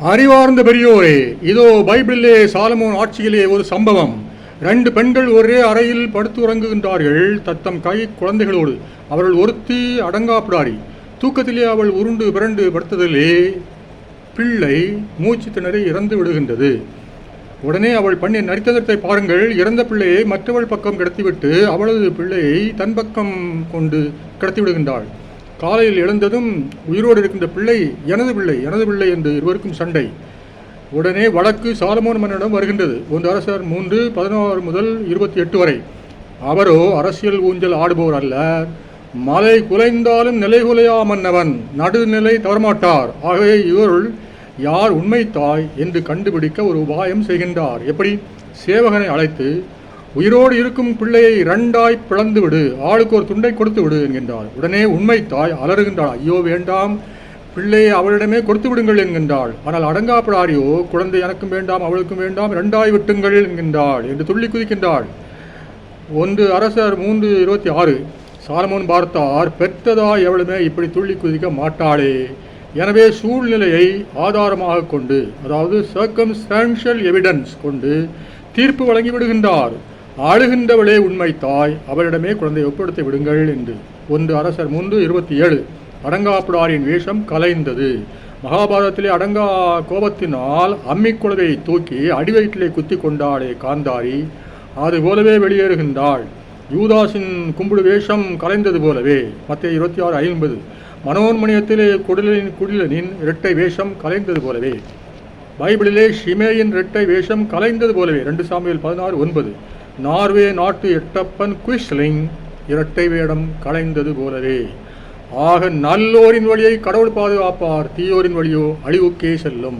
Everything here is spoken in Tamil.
அறிவார்ந்த பெரியோரே இதோ பைபிளிலே சாலமோன் ஆட்சியிலே ஒரு சம்பவம். ரெண்டு பெண்கள் ஒரே அறையில் படுத்து உறங்குகின்றார்கள். தத்தம் கை குழந்தைகளோடு அவர்கள் ஒருத்தி அடங்காப்பிடாரி. தூக்கத்திலே அவள் உருண்டு பிறண்டு படுத்ததிலே பிள்ளை மூச்சு திணறி இறந்து விடுகின்றது. உடனே அவள் பண்ணிய நரித்தனத்தை பாருங்கள். இறந்த பிள்ளையை மற்றவள் பக்கம் கிடத்திவிட்டு அவளது பிள்ளையை தன் பக்கம் கொண்டு கிடத்தி விடுகின்றாள் காலையில் எழுந்ததும் உயிரோடு இருக்கின்ற பிள்ளை எனது பிள்ளை எனது பிள்ளை என்று இருவருக்கும் சண்டை. உடனே வழக்கு சாலமோன் மன்னனிடம் வருகின்றது. ஒன்று அரசர் மூன்று பதினாறு முதல் இருபத்தி எட்டு வரை. அவரோ அரசியல் ஊஞ்சல் ஆடுபவர் அல்ல. மலை குலைந்தாலும் நிலை குலையா மன்னவன். நடுநிலை தவறமாட்டார். ஆகவே இவருள் யார் உண்மை தாய் என்று கண்டுபிடிக்க ஒரு உபாயம் செய்கின்றார். எப்படி? சேவகனை அழைத்து உயிரோடு இருக்கும் பிள்ளையை இரண்டாய் பிளந்து விடு ஆளுக்கு ஒரு துண்டை கொடுத்து விடு என்கின்றாள். உடனே உண்மை தாய் அலறுகின்றாள். ஐயோ வேண்டாம். பிள்ளையை அவளிடமே கொடுத்து விடுங்கள் என்கின்றாள். ஆனால் அடங்காப்பிடாரியோ குழந்தை எனக்கும் வேண்டாம் அவளுக்கும் வேண்டாம் இரண்டாய் விட்டுங்கள் என்கின்றாள் என்று துள்ளி குதிக்கின்றாள். ஒன்று அரசர் மூன்று இருபத்தி ஆறு. சாலமோன் பார்த்தார் பெற்றதாய் எவளுமே இப்படி துள்ளி குதிக்க மாட்டாளே. எனவே சூழ்நிலையை ஆதாரமாக கொண்டு அதாவது சர்க்கம்ஸ்டான்ஷியல் எவிடன்ஸ் கொண்டு தீர்ப்பு வழங்கி விடுகின்றார். ஆளுகின்றவளே உண்மை தாய் அவளிடமே குழந்தை ஒப்படுத்தி விடுங்கள் என்று. ஒன்று அரசர் மூன்று இருபத்தி ஏழு. அடங்காப்புடாரின் வேஷம் கலைந்தது. மகாபாரதத்திலே அடங்கா கோபத்தினால் அம்மிக்குழவையை தூக்கி அடிவயிற்றிலே குத்தி கொண்டாளே காந்தாரி அது போலவே வெளியேறுகின்றாள். யூதாஸின் கும்பிடு வேஷம் கலைந்தது போலவே. மத்திய இருபத்தி ஆறு ஐம்பது. மனோன்மணியத்திலே குடிலின் குடிலனின் இரட்டை வேஷம் கலைந்தது போலவே. பைபிளிலே ஷிமேயின் இரட்டை வேஷம் கலைந்தது போலவே. ரெண்டு சாமியில் பதினாறு ஒன்பது. நார்வே நாட்டு எட்டப்பன் குயிஸ்லிங் இரட்டை வேடம் கலைந்தது போலவே. ஆக நல்லோரின் வழியை கடவுள் பாதுகாப்பார் தீயோரின் வழியோ அழிவுக்கே செல்லும்.